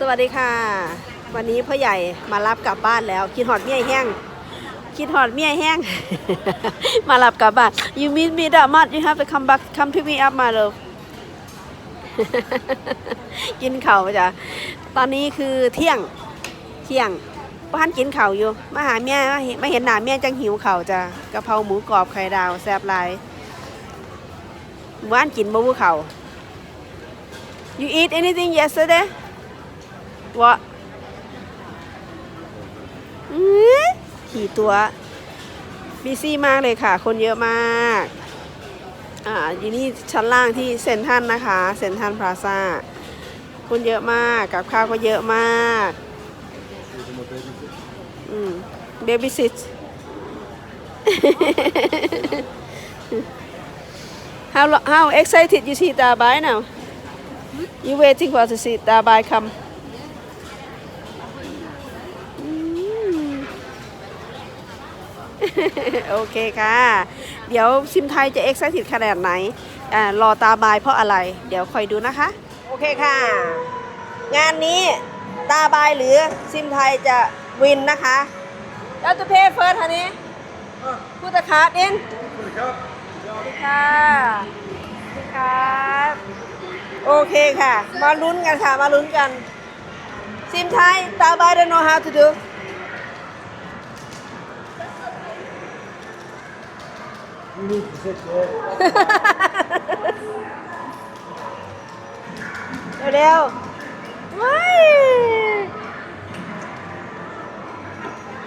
สวัสดีค่ะ วันนี้พ่อใหญ่มารับกลับบ้านแล้วคิดหอดเมียแห้งคิดหอดเมียแห้ง มารับกลับบ้าน you miss me that much you have to come back come pick me up มาเลยกินเข่าวจ้ะ ตอนนี้คือเที่ยง เที่ยงบ้านกินเข่าวอยู่ มาหาเมียมาเห็นมาเห็นหน้าเมียจังหิวเข่าวจ้ะกะเพราหมูกรอบไข่ดาวแซ่บลายบ้านกินบ่วูเข่าว you eat anything yesterday what อื้อขี่ตัวบิซี่มากเลยค่ะ คนเยอะมาก อ่าอยู่นี่ชั้นล่างที่เซนทันนะคะ เซนทันพลาซ่า คนเยอะมาก กับข้าวก็เยอะมาก อืมเบบี้ซิต how lo- how excited you see Dabai now you waiting for to see Dabai come อืม โอเคค่ะ เดี๋ยวซิมไทยจะเอ็กซ์ติดขนาดไหนอ่ารอตาบายเพราะอะไร เดี๋ยวคอยดูนะคะ โอเคค่ะ งานนี้ตาบายหรือซิมไทยจะวินนะคะแล้วจะเพย์เฟิร์สฮันนี้พูดตะขาดอินสวัสดีค่ะสวัสดีครับโอเคค่ะ มาลุ้นกันค่ะ มาลุ้นกันซิมไทยตาบาย don't know how to do You need to sit เร็วๆว้าย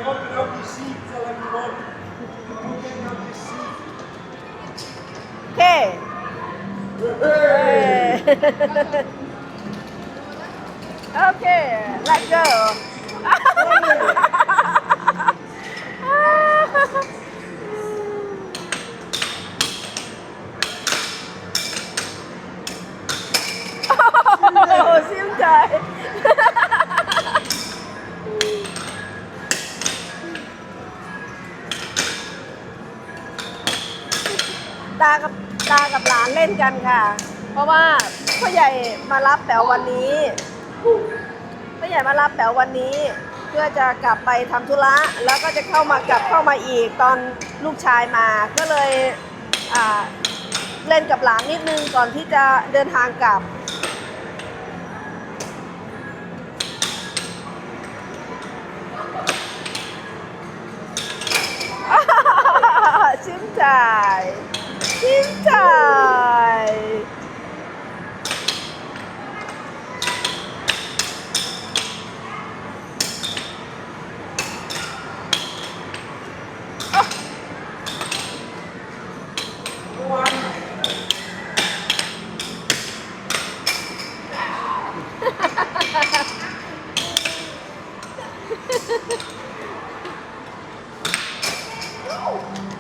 Open up your seat, tell everyone. Open up your seat. โอเคเอ้ยโอเค let's go กันค่ะ เพราะว่าพ่อใหญ่มารับแป๋ววันนี้พ่อใหญ่มารับแป๋ววันนี้ เพื่อจะกลับไปทำธุระแล้วก็จะเข้ามากลับเข้ามาอีกตอนลูกชายมา ก็เลยเล่นกับหลานนิดนึงก่อนที่จะเดินทางกลับชิมใจายชิมใจาย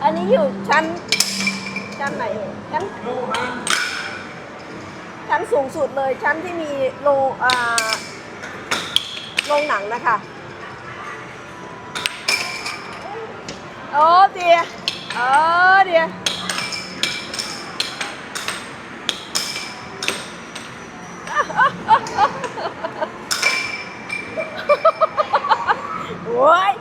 อันนี้อยู่ชั้น ชั้นไหนเอ่ยชั้นชั้นสูงสุดเลยชั้นที่มีโรงอ่าโรงหนังนะคะโอ้เดียเออเดียโอ้ย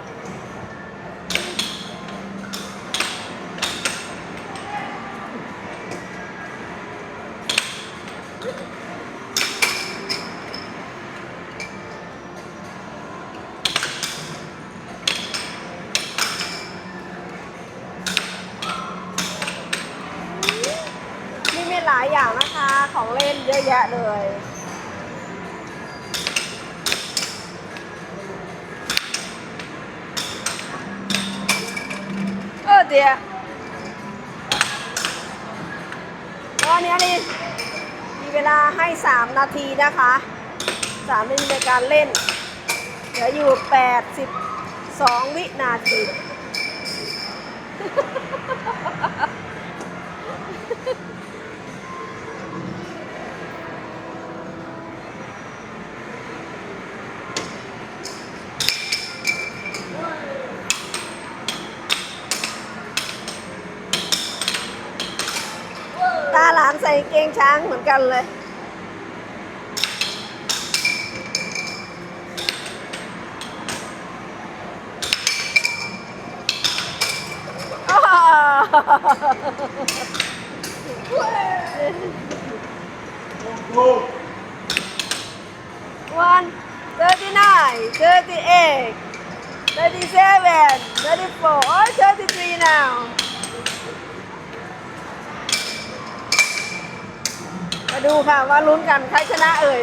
มีมีหลายอย่างนะคะ ของเล่นเยอะแยะเลย เออเดียตอนนี้นี่มีเวลาให้ 3 นาทีนะคะ 3 นาทีในการเล่น เหลืออยู่ 82 วินาทีานใส่เกงช้างเหมือนกันเลยวัน39 38 37 34 ดูค่ะว่าลุ้นกันใครชนะเอ่ย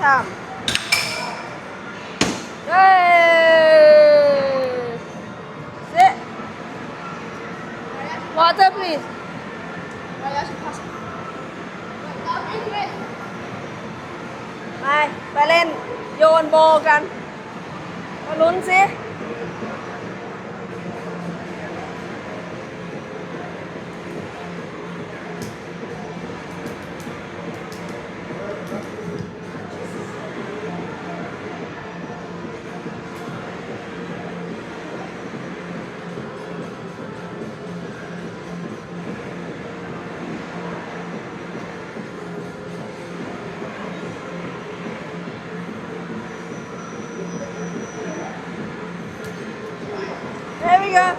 ชามเฮ้เซ water please ไป ไปเล่นโยนโบกันมาลุ้นสิ が。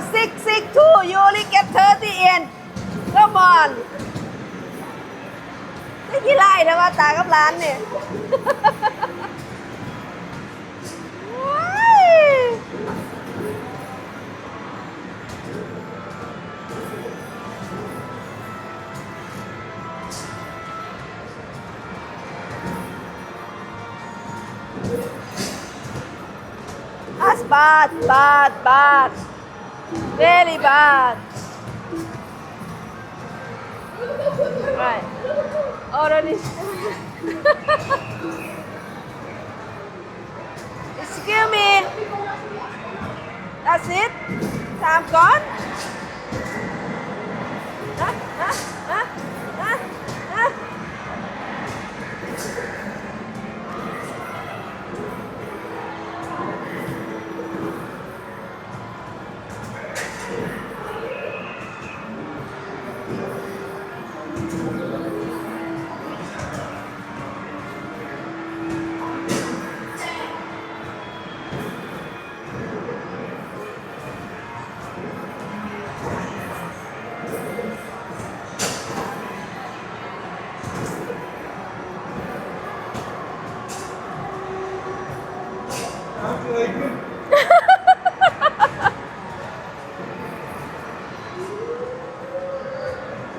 662. You only get 30 in. Come on. นี่กี่ไล่นะว่าตากับร้านเนี่ยว้ายอัสบาดบาดบาด very bad. Right. Already excuse me. That's it? Time gone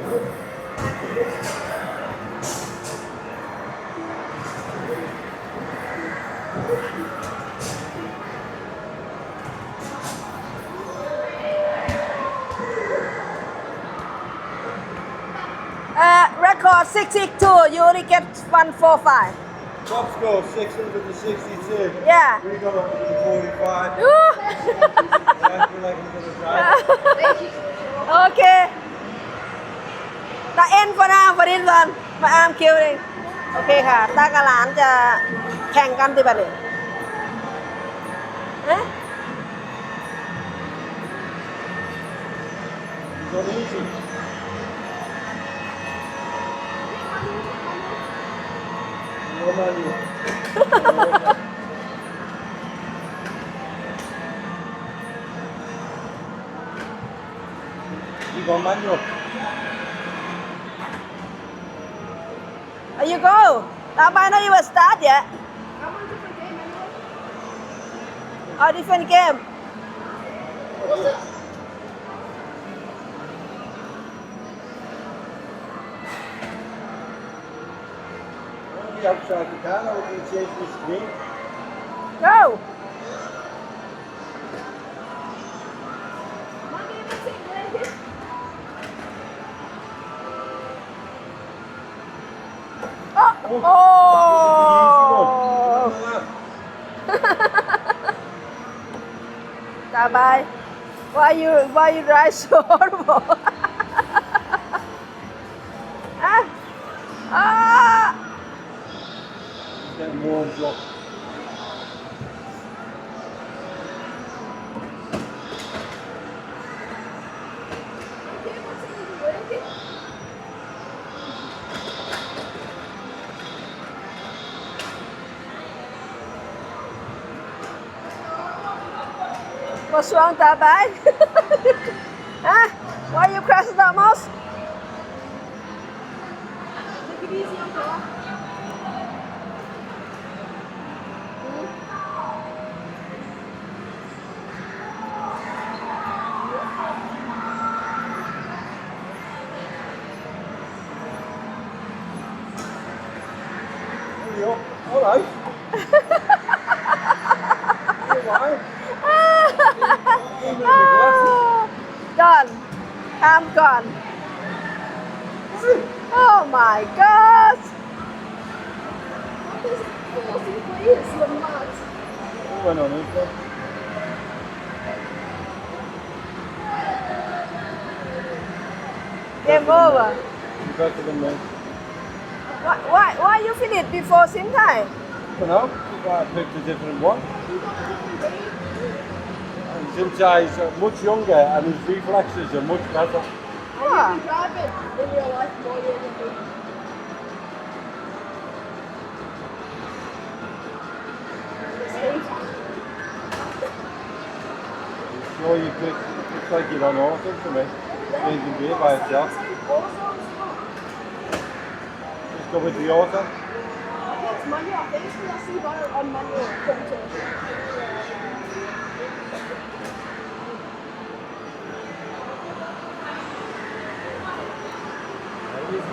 Uh, record 662 you only get 145 Top score 662. yeah We got 145. Woo! Yeah, like a ตาเอ็นฟนาฟรินวันมาอามคิวเองโอเคค่ะ ตากบหลานจะแข่งกันติบัดเลยฮะ Not easy. you go. That might not even start yet. A different game. What's A Have you? Go! Tabai, why you why you drive so horrible? What's wrong, Dabai? ah, why you cross the mosque? All right. I'm gone. Oh my God! Game over. Why, why, why you finish before same time? You know. I picked a different one since he's uh, much younger and his reflexes are much better. Ah. You can drive it in real life more years than me. Oh, you could. Looks like you don't know anything to me. You can be by yourself. Just go with the author. It's manual. I think it's actually on manual.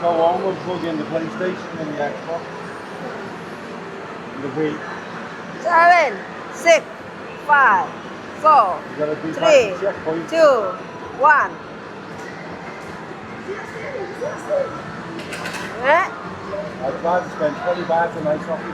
Go on, we'll plug in the PlayStation and the Xbox. And the Wii. Seven, six, five, four, You gotta do three, two, one. Eh? I'd rather spend 20 baht a night shopping.